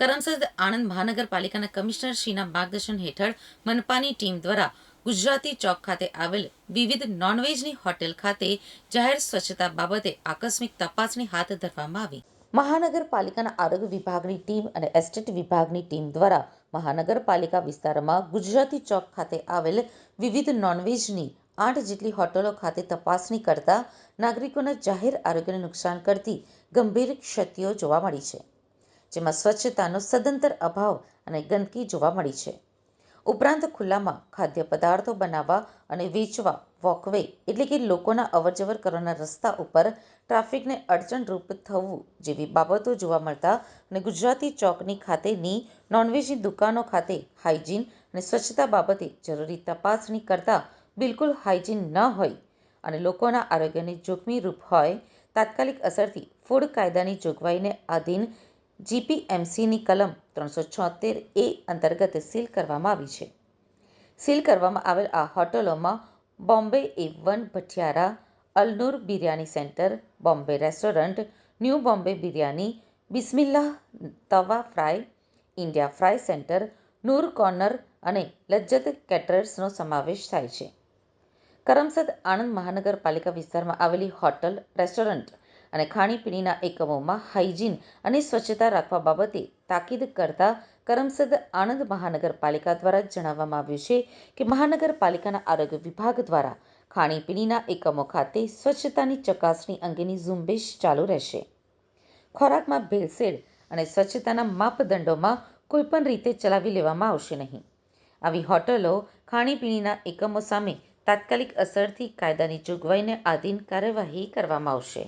કરમસદ આણંદ મહાનગરપાલિકાના કમિશનર શ્રીના માર્ગદર્શન હેઠળ મનપાની ટીમ દ્વારા ગુજરાતી ચોક ખાતે આવેલ વિવિધ નોનવેજની હોટેલ ખાતે જાહેર સ્વચ્છતા બાબતે આકસ્મિક તપાસણી હાથ ધરવામાં આવી. મહાનગરપાલિકાના આરોગ્ય વિભાગની ટીમ અને એસ્ટેટ વિભાગની ટીમ દ્વારા મહાનગરપાલિકા વિસ્તારમાં ગુજરાતી ચોક ખાતે આવેલ વિવિધ નોનવેજની આઠ જેટલી હોટલો ખાતે તપાસણી કરતા નાગરિકોના જાહેર આરોગ્યને નુકસાન કરતી ગંભીર ક્ષતિઓ જોવા મળી છે. જેમાં સ્વચ્છતાનો સદંતર અભાવ અને ગંદકી જોવા મળી છે. ઉપરાંત ખુલ્લામાં ખાદ્ય પદાર્થો બનાવવા અને વેચવા, વોકવે એટલે કે લોકોના અવરજવર કરવાના રસ્તા ઉપર ટ્રાફિકને અડચણરૂપ થવું જેવી બાબતો જોવા મળતા અને ગુજરાતી ચોકની ખાતેની નોનવેજની દુકાનો ખાતે હાઇજીન અને સ્વચ્છતા બાબતે જરૂરી તપાસણી કરતા બિલકુલ હાઇજીન ન હોય અને લોકોના આરોગ્યને જોખમી રૂપ હોય, તાત્કાલિક અસરથી ફૂડ કાયદાની જોગવાઈને આધીન જીપીએમસીની કલમ ત્રણસો છોતેર એ અંતર્ગત સીલ કરવામાં આવી છે. સીલ કરવામાં આવેલ આ હોટલોમાં Bombay A one Bhathiyara, Alnoor biryani centre, Bombay restaurant, new Bombay biryani, Bismillah tawa fry, India fry centre, Noor corner અને લજ્જત કેટરર્સનો સમાવેશ થાય છે. કરમસદ આણંદ મહાનગરપાલિકા વિસ્તારમાં આવેલી હોટલ, રેસ્ટોરન્ટ અને ખાણીપીણીના એકમોમાં હાઇજીન અને સ્વચ્છતા રાખવા બાબતે તાકીદ કરતા કરમસદ આણંદ મહાનગરપાલિકા દ્વારા જણાવવામાં આવ્યું છે કે મહાનગરપાલિકાના આરોગ્ય વિભાગ દ્વારા ખાણીપીણીના એકમો ખાતે સ્વચ્છતાની ચકાસણી અંગેની ઝુંબેશ ચાલુ રહેશે. ખોરાકમાં ભેળસેળ અને સ્વચ્છતાના માપદંડોમાં કોઈપણ રીતે ચલાવી લેવામાં આવશે નહીં. આવી હોટલો ખાણીપીણીના એકમો સામે તાત્કાલિક અસરથી કાયદાની જોગવાઈને આધીન કાર્યવાહી કરવામાં આવશે.